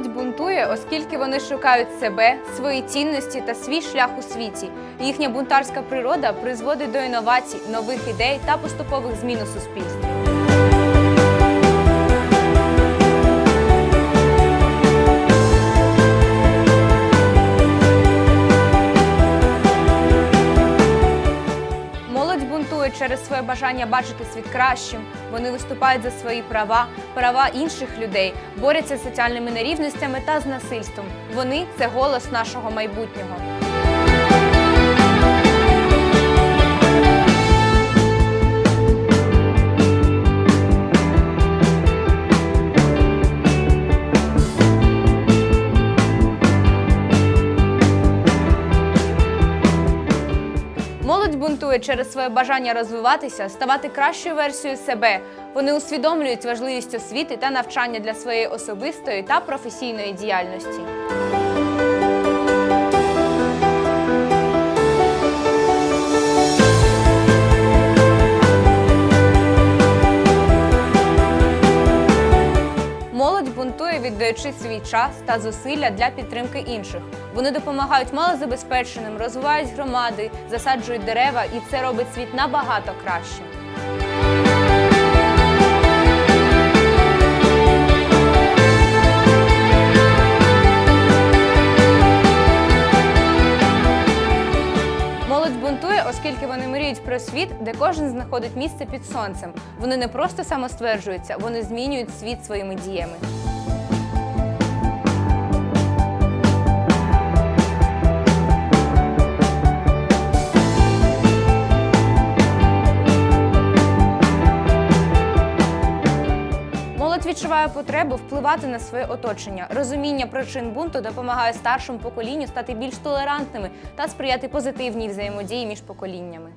бунтує, оскільки вони шукають себе, свої цінності та свій шлях у світі. Їхня бунтарська природа призводить до інновацій, нових ідей та поступових змін у суспільстві. Через своє бажання бачити світ кращим. Вони виступають за свої права, права інших людей, борються з соціальними нерівностями та з насильством. Вони це голос нашого майбутнього. Бунтує через своє бажання розвиватися, ставати кращою версією себе. Вони усвідомлюють важливість освіти та навчання для своєї особистої та професійної діяльності. Молодь віддаючи свій час та зусилля для підтримки інших. Вони допомагають малозабезпеченим, розвивають громади, засаджують дерева, і це робить світ набагато кращим. Молодь бунтує, оскільки вони мріють про світ, де кожен знаходить місце під сонцем. Вони не просто самостверджуються, вони змінюють світ своїми діями. Молодь відчуває потребу впливати на своє оточення. Розуміння причин бунту допомагає старшому поколінню стати більш толерантними та сприяти позитивній взаємодії між поколіннями.